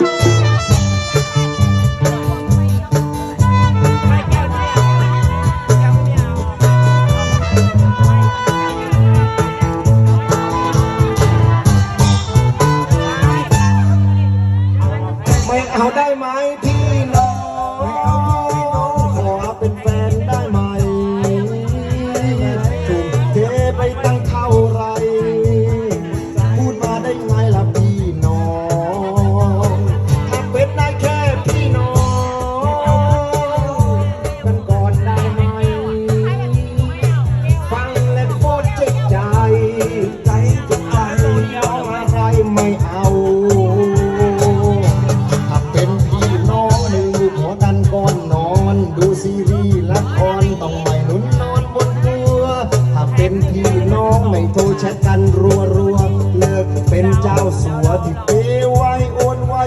ไม่ ไม่เอาถ้าเป็นพี่น้องห้ลูกหัวกันก่อนนอน ดูซีรีส์ละครต้องไม่หนุนนอนบนตัวถ้าเป็นพี่น้องไม่โทรแชทกันรัวรัวๆเลิกเป็นเจ้าสัวที่เปไว้โอนไว้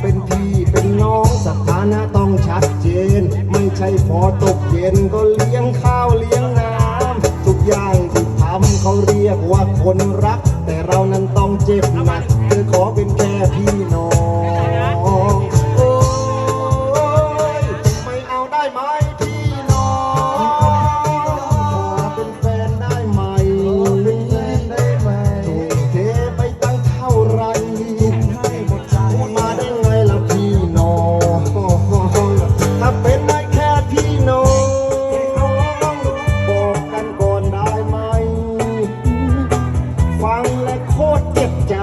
เป็นพี่เป็นน้องสถานะต้องชัดเจน ไม่ใช่พอตกเย็นก็เลี้ยงข้าวเลี้ยงน้ำทุกอย่างที่ทำเขาเรียกว่าคนรัก แต่เรานั้นต้องเจ็บหนักเธอขอเป็นแค่พี่น้อง แล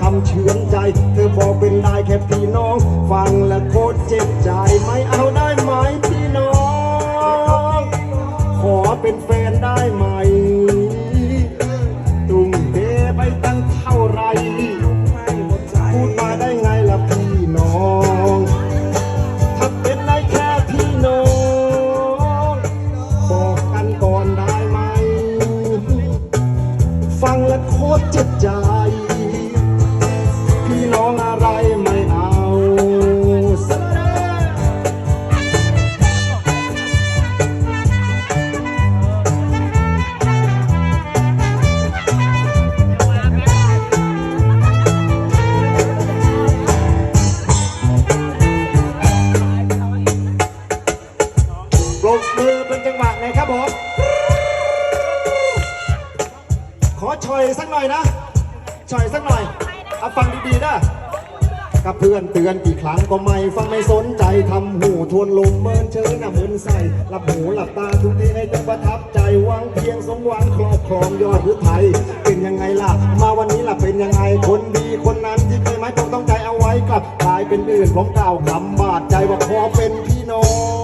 คำเฉือนใจ เธอบอกเป็นได้แค่พี่น้อง ฟังและโคตรเจ็บใจไม่เอาได้ไหมพี่น้อง ขอเป็นแฟนได้ไหมตุ้มเทไปตั้งเท่าไหรพูดมาได้ไงล่ะพี่น้องถ้าเป็นได้แค่พี่น้อง บอกกันก่อนได้ไหม ฟังแล้วโคตรเจ็บใจ พี่น้องอะไรไม่เอาสักปรบมือเป็นจังหวะหน่อยครับผม ขอชอยสักหน่อยนะชอยสักหน่อย เอาฟังดีๆนะกับเพื่อนเตือนกี่ครั้งก็ไม่ฟังไม่สนใจทำหูทวนลมเมินเชิญนะเมืนใส่หลับหูหลับตาทุกทีให้จะประทับใจหวังเพียงสมหวังครอบครองยอดพุทธไทย เป็นยังไงล่ะ มาวันนี้ล่ะเป็นยังไงคนดีคนนั้นที่เคยหมายปองต้องใจเอาไว้กลับกลายเป็นอื่นผมกล่าวคำบาดใจว่าขอเป็นพี่น้อง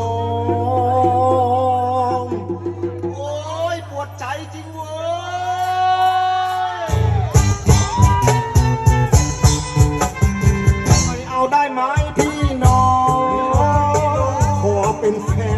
in faith.